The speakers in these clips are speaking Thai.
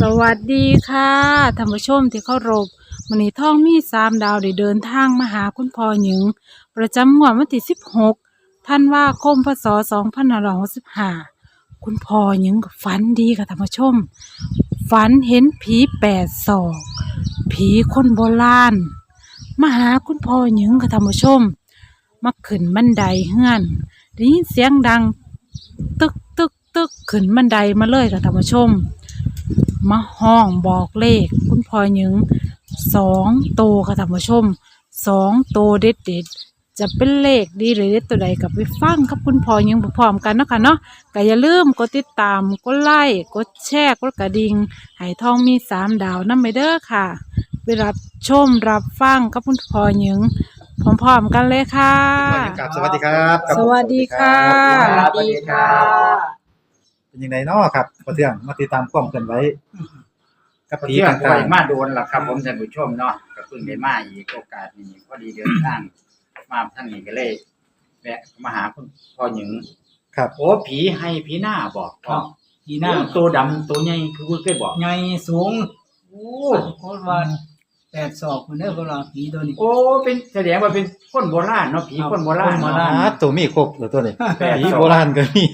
สวัสดีค่ะท่านผู้ชมที่เคารพวันนี้ท่องมีสามดาวได้เดินทางมาหาคุณพ่อหญิง ประจำงวดวันที่สิบหกท่านว่าคมพศสองพันห้าร้อยสิบห้าคุณพ่อหญิงฝันดีค่ะท่านผู้ชม ฝันเห็นผีแปดศอกผีคนโบราณมาหาคุณพ่อหญิงค่ะท่านผู้ชมมาขึ้นบันไดเฮือนได้ยินเสียงดัง ตึกตึกตึกขึ้นบันไดมาเลยค่ะท่านผู้ชม มาห้องบอกเลข คุณพ่อหญิงสองโตวค่ะท่านผู้ชมสองโตวเด็ดเด็ดๆจะเป็นเลขดีหรือเด็ดตัวใดกับไปฟังกับคุณพ่อหญิงพร้อมๆกันเนาะค่ะเนาะก็อย่าลืมกดติดตามกดไลค์กดแชร์กดกระดิ่งให้ทองมีสามดาวนั่นไปเด้อค่ะ ไปรับชมรับฟังกับคุณพ่อหญิงพร้อมๆกันเลยค่ะครับสวัสดีครับ สวัสดีค่ะ สวัสดีครับ เป็นยังไงเนาะครับพอเที่ยงมาติดตามความเคลื่อนไหวกับผีผีต่าต่างงมาโดนล่ะครับ ผมท่านผู้ชมเนาะก็เพิ่งได้มาอีกโอกาสนี้พอดีเดินทางมาท่านนี้ก็เลยแวะมาหาคุณพ่อหญิงๆครับ โอ้ผีให้ผีหน้าบอกครับผีหหน้าน้าตัวดำตัวใหญ่คือคุณเคยบอก ใหญ่สูงโอ้ โคตรว่า แปดศอกคนเด้อเวลาผีตัวนี้ โอ้เป็นแสดงว่าเป็นคนโบราณเนาะผีคนโบราณคนโบเนาะราณอ่าตัวมีครบเหรือตัวนี้แปด ผีศอกโบราณก็มี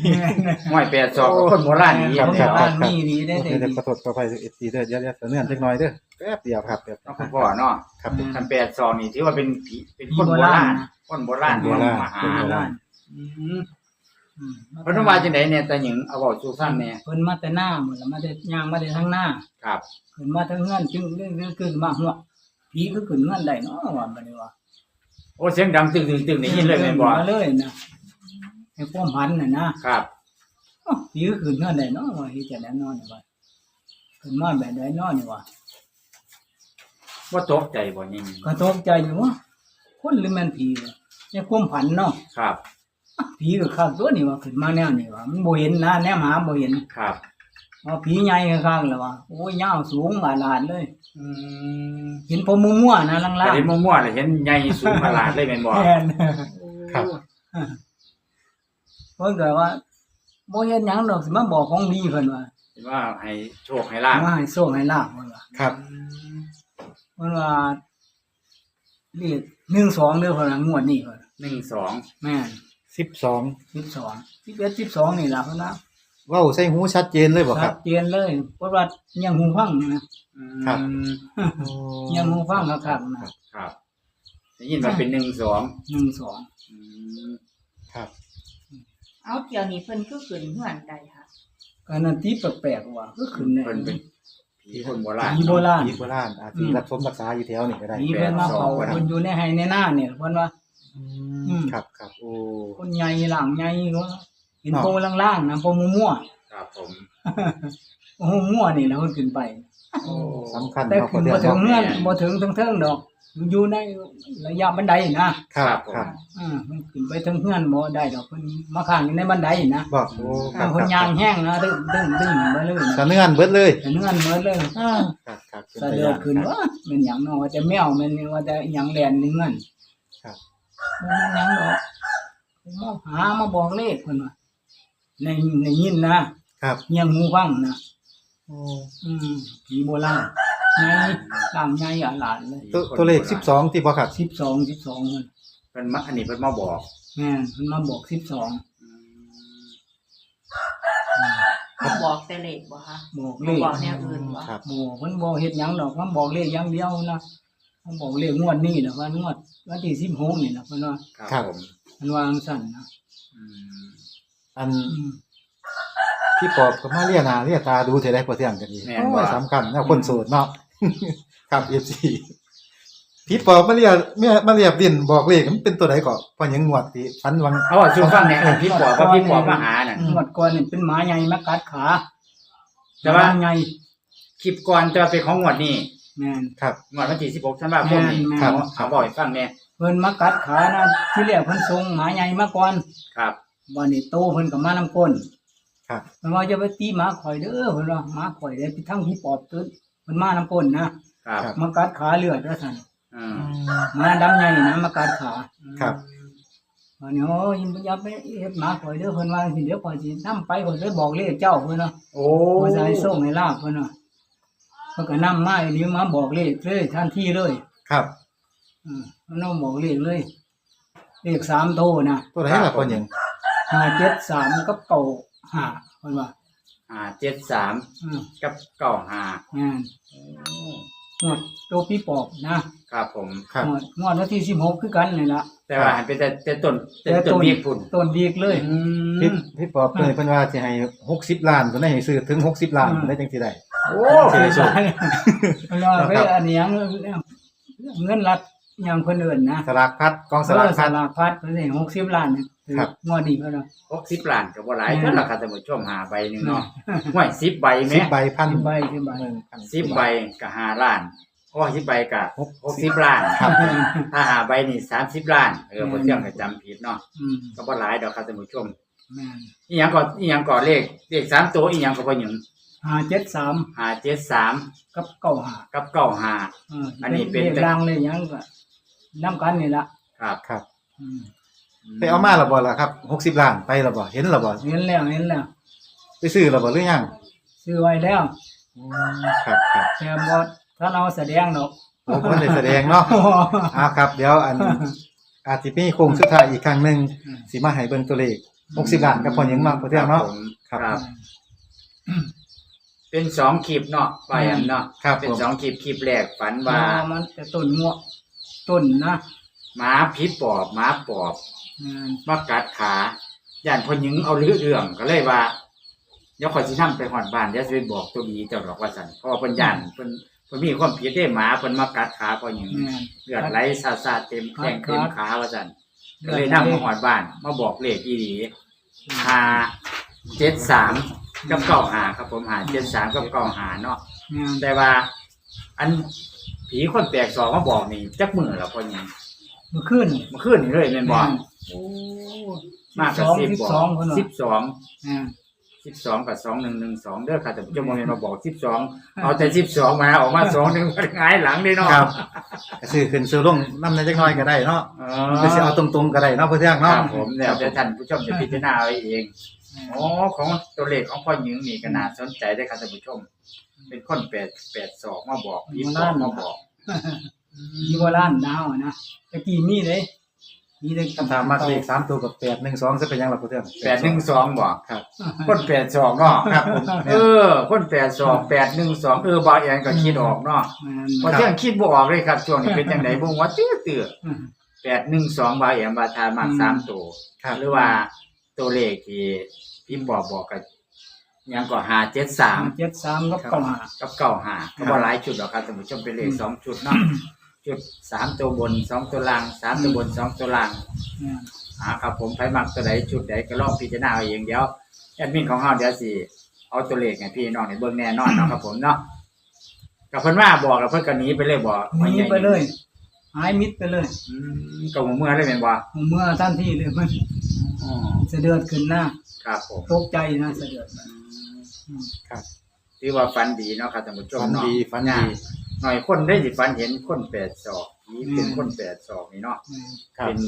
ห้อยแปดศอกกับคนโบราณนี่ครับคนครัโบบราณมีดีได้เดี๋แต่ยวขอโทษขออภัยเอฟซีเด้อเดี๋ยวเดี๋ยวเนื่อนเล็กน้อยเด้อแป๊บเดียวครับแป๊บเนาะคุณพ่อเนาะครับ คันแปดศอกนี่ถือว่าเป็นผีเป็นคนโบราณ คนโบราณคนโบราณ มาหาคนโบราณอืมอืมเพราะว่าจังไดเนี่ยตาหญิงเอาเว้าสู่ฟังแหน่เพิ่นมาแต่หน้าหมดแล้วมาแต่ย่างมาแต่ทางหน้าครับ เพิ่นมาทางเงื่อนจึงเรื่องขึ้นมาหัว ผีก็ขึ้นเงื่อนได้เนาะว่าบัดนี้ว่าโอ้เสียงดังตึกตึกตึกได้ยินเลยแม่นบ่มาเลยนะไอ้ความหันน่ะนะครับอ้าวผีก็ขึ้นเงื่อนได้เนาะว่าเฮ็ดจังได๋เนาะนี่ว่าขึ้นมาแบบใดเนาะนี่ว่าว่าตกใจบ่ยิงก็ตกใจอยู่ว่าคนหรือแม่นผีวะในความผันเนาะครับ ผีก็ข้างตัวนี่ว่าขึ้นมาแนวนี่ว่ามันบ่เห็นนะแนวหาบ่เห็นครับ ว่าผีใหญ่ข้างๆแล้วว่าโอ้ยยาวสูงหลายหลานเลยอืมเห็นผมมั่วๆนะล่างแต่เห็นมั่วๆเลยเห็นใหญ่สูงขนาดเลยแม่นบ่ๆแม่นครับ เพิ่นก็ว่าบ่เฮ็ดหยังดอกสิมาบอกของดีเพิ่นว่าเห็นว่าให้โชคให้ลาภมาให้โชคให้ลาภเพิ่นว่าครับ เพิ่นว่าเรียก1 2เด้อเพิ่นว่างวดนี้เพิ่นหนึ่งสองแม่นสิบสอง 12 11 12นี่ล่ะเพิ่นว่าว้าวใส่หูชัดเจนเลยบ่คชัรับดเจนเลยเพราะว่ายังหูฟังนะครับ ยังหูฟังคักๆนะครับได้ยินว่าเป็นหนึ่งสองหนึ่งสองอืมครับ เอาเที่ยวนี้เพิ่นคือขึ้นเฮือนใดค่ะการนั้นที่แปลกๆว่าก็ขึ้นในเพิ่นเป็นผีคนโบราณ ผีโบราณ ผีโบราณอาจจะรักสมรักษาอยู่แถวนี่ก็ได้ผีเพิ่นมาเผาเพิ่นอยู่ในไห้ในหน้าเนี่ยเพิ่นว่า อืม ครับครับโอ้คนใหญ่หลังใหญ่ก็ เห็นเนาะโพล่างๆนะโพมั่วครับผมๆโอ้มั่วนี่แหล้วเพิ่นขึ้นไป โอ้สำคัญแต่เนาะพขึ้อนเที่ยบ่งถึงเนาะเงื่อนบ่ถึงทั้งเทิงดอก อยู่ในระยะบันไดนะ ครับครับอืมมันขึ้นไปถึงเงื่อนบ่ได้ดอกเพิ่นมาข้างอยู่ในบันไดนะบอกโอ้คอ่ารับเพิ่นย่างแห้งนะดึงดึงดึงไปเลยสะเนื่อนเบิดเลยแต่เงื่อนเหมือนเลยครับครับสะเดือดขึ้นว่ามันหยังเนาะว่าจะแมวมันว่าจะหยังแลนนี่เงินครับมันหยังดอกมาหามาบอกเลขเพิ่นว่า ในในยินนะครับเงียงหูฟังนะโอ้อืมผีโบราณไงต่างไงอะหลานเลยตัวตัวเลขสิบสองที่บ่ครับสิบสองสิบสองมันเพิ่นมาอันนี้เพิ่นมาบอกแม่นเพิ่นมาบอกสิบสองอืมเขาบอกแต่เลขบ่คะบอกเลบ่ขบอกแนวอื่นบ่ครับ บอกเพิ่นบอกเฮ็ดหยังดอกมันบอกเลขอย่างเดียวนะมันบอกเลขงวดนี้นะว่างวดวันที่สิบหกนี่นะเพิ่นว่าครับผมเพิ่นว่าจังซั่นนะอืม อันอืมพี่ปอบก็มาเรียนาเรียตาดูเท่าไรพอเที่ยงกันดีแม่นโอ้บ่ยสำคัญนะคนโสดเนาะ ครับเอฟซีพี่ปอบมาเรียเมียมาเรียบดินบอกเลขมันเป็นตัวไหนก่อนพอยังงวดที่ฟันวังเอาว่าสู่ฟังเนี่ยอันพี่ปอบกับพี่ปอบมาหาน่ะงวดก่อนนี่เป็นหมาใหญ่มากัดขาแต่ว่า หมใหญ่คลิปก่อนจะเป็นของงวดนี้แม่น ครับ งวดวันที่16ธันวาคมนี้แม่น ครับ เอาบอกให้ฟังแน่เพิ่นมากัดขานะที่แรกเพิ่นส่งหมาใหญ่มาก่อน ครับ วันนี้โตเพิ่นก็มานํก้นครับเพิ่นว่าจะไปตีหมาข่อยเด้อเพิ่นว่าหมาข่อยได้ไปทั้งที่ปอบตึ๊ดเพิ่นมานํก้นนะครับครับมากัดขาเลือดว่าซั่นอืมหมาดำใหญ่นะมากัดขาครับ วันนี้โอ้ยอย่าไปเฮ็ดหมาข่อยเด้อเพิ่นว่าสิเดี๋ยวข่อยสินำไปข่อยเลยบอกเลขเจ้าเพิ่นว่าโอ้บ่ได้ส่งให้ลาบเพิ่นว่าเพิ่นก็นำมาอีนี้มาบอกเลขเลยทันทีเลยครับอืมมันเอาบอกเลขเลยเลขสามโตนะตัวไหนล่ะพ่อหยัง ห้าเจ็ดสามกับเก่าห้าเพิ่นว่าอ่าเจ็ดสามอืมกับเก้าห้างานงวดตัวพี่ปอบนะครับผม ครับงวดงวดวันที่สิบหกคือกันนี่ละแต่ว่าหันเป็นแต่แต่ต้นแต่ต้นมีพุ่นต้นดีกเลย อืพี่มพี่ปอบเพิ่นเพิ่นว่าสิให้60ล้านตัวไหนให้ซื้อถึง 60ล้านอืม ได้จังสิได้ โอ้เสียสูงมันว่าไปอันนี้ยังเงินรัด ยังคนอื่นนะสลากพัดกองสลากเออพัด ลากพัดเพิ่นให้หกสิบล้านเนี่ยถือครับ งวดนี้เพิ่นว่าหกสิบล้านกับว่าหลายอืมเท่าไหร่ครับท่านผู้ชมหาใบหนึ่งเนาะห่วยสิบใบไหมสิบใบพันสิบใบสิบใบหมื่นพัน สิบใบกับห้าล้านโอ้สิบใบกับหกหกสิบล้านครับ ถ้าหาใบนี่สามสิบล้านเออผมเที่ยงก็จำผิดเนาะอืมก็บ่หลายดอกครับท่านผู้ชมแม่นอีหยังก่อนอีหยังก่อนเลขเลขสามตัวอีหยังก็บ่หยังห้าเจ็ดสามห้าเจ็ดสามกับเก้าห้ากับเก้าห้า เอออันนี้เป็นเลขรางเลยยังก็ น้ำกันนี่ละครับครับ อืมไปเอามาและบ่ล่ะครับ60ล้านไปและบ่เห็นและบ่เห็นแล้วเห็นแล้วไปซื้อและบ่หรือยังซื้อไว้แล้วอืมครับครับแต่บอถ้าเอาแสดงดอกโอ้คนได้แสดงเนาะ อ่าครับ เดี๋ยวอันอาจสิมีโครงสุดท้ายอีกครั้งหนึงสิมาให้เบิ่งตัวเลข60ล้านกับพ่อหยังเนาะพ่อเทื่องเนาะผมครับครับ เป็นสองคลิปเนาะไปอันเนาะครับเป็นผมสองคลิปคลิปแรกฝันว่าว่ามันจะต้นงว ต้นนะหมาพิษปอบหมาปอบงานมากัดขาย่านพอหญิงเอาเรือเรื่องก็เลยว่าเดี๋ยวขอยสินำไปหอดบ้านเดี๋ยวสิไปบอกตัวดีเจ้าดอกว่าสันเพราะว่าเพิ่นย่านเพิ่นเพิ่นมีความผิดได้หมาเพิ่นมากัดขาพอหญิงงานเลือดไหลซาซาเต็มแข้งกัเต็ดมขาขาว่าสันก็เลยนำมาหอดบ้าน มาบอกเลขอีดีห้าเจ็ดสามกับเก้าหาครับผมหาเจ็ดสามกับเก้าหาเนาะงานแต่ว่า อัน ผีคนแปลกสองมาบอกนี่จักมือแล้วพอหญิงเมื่อคืนเมื่อคืนนี่เลยแม่นบอกมากกับสิบสิบบอกสองคนว่าสิบสองงานสิบสองกับสองหนึ่งหนึ่งสองเด้อค่ะแต่ผมจะมองเห็นมาบอกสิบสองเอาแต่สิบสองมาออกมาสองหนึ่งหงายหลังเลยเนาะครับก็ซื้อขึ้นซื้อลงนำได้จักหน่อยก็ได้เนาะอ๋หรือสิอเอาตรงๆก็ได้เนาะพ่อเทื่องครัเนาะบผมเนี่ยเดี๋ยวท่านผู้ชมจะพิจารณาเอาเอง อ๋อของตัวเลขของพ่อหญิงนี่ก็น่าสนใจได้อค่ะท่านผู้ชม เป็นคนแปดแปดสองมาบอกยี่สิบมาบอกมีโบราณดาวนะตะกี้มีเลยมีเลยคำถามมากเลข3ตัวกับ812จะเป็นหยังล่ะพ่อเทื่องแปดหนึ่งสองบอกครับ คนแปดสองเนาะครับผมเออ คนแปดสองแปดหนึ่งสองเออบางอย่างก็คิดออกเนาะงานพอเที่ยงคิดบ่ออกเลยครับช่วงนี้เป็นจังไดบ่ว่าตื้อตื้ออืมแปดหนึ่งสองบาแอมบาทามากสามตัวครับหรือว่าตัวเลขที่พิมพ์บอกบอกกัน ยังก็หาเจ็ดสามเจ็ดสามกับเก้าห้ากับเก้าหาก็บ่หลายชุดหรอกครับท่านผู้ชมเป็นเลขสองชุดเนาะชุดสามตัวบนสองตัวล่างสามตัวบนสองตัวล่างงานอ่าครับผมใครมักตัวใดชุดใดก็ลองพิจารณาเอาเองเดี๋ยวแอดมินของเฮาเดี๋ยวสิเอาตัวเลขให้พี่น้องในเบิ่งแน่นอนเนาะครับผมเนาะกับเพิ่นว่าบอกแล้วเพิ่นก็หนีไปเลยบ่หนีไปเลยหายมิดไปเลยอืมก็บ่เมื่อเลยแม่นบ่เมื่อท่านที่เลยมันอ๋อเสะเดือดขึ้นหน้าครับผมตกใจนะเสะเดือ ดอืมถือว่าฝันดีเนาะครับท่านผู้ชมฝันเนาะดีฝันดี หน่อยคนได้สิฝันเห็นคนแปดศอกนี่เป็นอืม คนแปดศอกนี่เนาะอืมครับ เป็น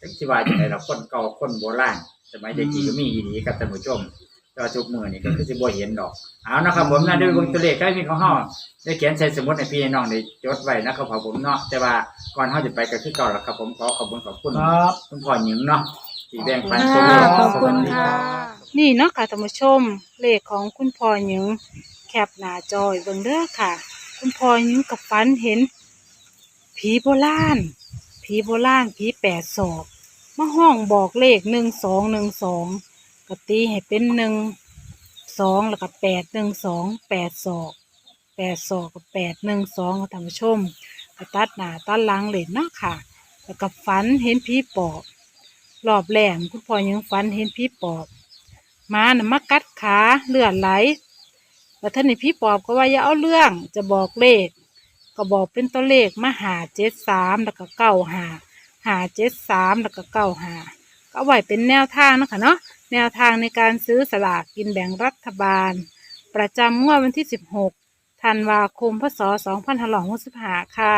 จังสิว่าจังไดล่ะคนเก่าคนโบราณสมัยเด็กๆก็มีอีหลีกับท่านผู้ชมแต่ว่าทุกมื้อนี่ก็คือสิบ่เห็นดอกเอานะครับ ผมนะด้วยเบิ่งตัวเลขใกล้มีของเฮาได้เขียนใส่สมุดให้พี่น้องได้จดไว้นะครับผมเนาะแต่ว่าก่อนเฮาจะไปก็คือเก่าล่ะครับผมขอขอบคุณขอบคุณ ครับ คุณพ่อหญิงเนาะที่แบ่งปันตัวค่ะเลข ขอบคุณสวัสดีค่ะ นี่เนาะค่ะท่านผู้ชมเลขของคุณพ่อหญิงแคปหน้าจอยเบิ่งเด้อค่ะ คุณพ่อหญิงกับฝันเห็น ผีโบราณผีโบราณผีแปดศอกมาห้องบอกเลขหนึ่งสองหนึ่งสองกตีให้เป็นหนึ่งสองแล้วก็แปดหนึ่งสองแปดศอกแปดศอกกับแปดหนึ่งสองค่ะท่านผู้ชมก็ตัดหน้าตัดหลังเลยเนาะค่ะ แล้วก็ฝันเห็นผีปอบรอบแรกคุณพ่อยังฝันเห็นผีปอบ มาน่ะมากัดขาเลือดไหลแล้วท่านนี่ผีปอบก็ว่าอย่าเอาเรื่องจะบอกเลข ก็บอกเป็นตัวเลขมาหาเจ็ดสามแล้วก็เก้าหาหาเจ็ดสามแล้วก็เก้าหาก็เอาไว้เป็นแนวทางนะคะเนาะแนวทางในการซื้อสลากกินแบ่งรัฐบาล ประจำงวดวันที่สิบหกธันวาคม พศสองพันห้าร้อยหกสิบห้าค่ะ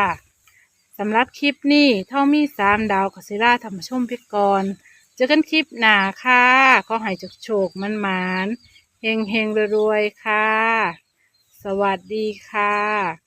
สำหรับคลิปนี้เท่ามีสามดาวกัสิล่าธรรมชมพิกร เจอกันคลิปหน้าค่ะขอให้จุกโฉกมันหมานเฮงเฮงรวยๆค่ะ สวัสดีค่ะ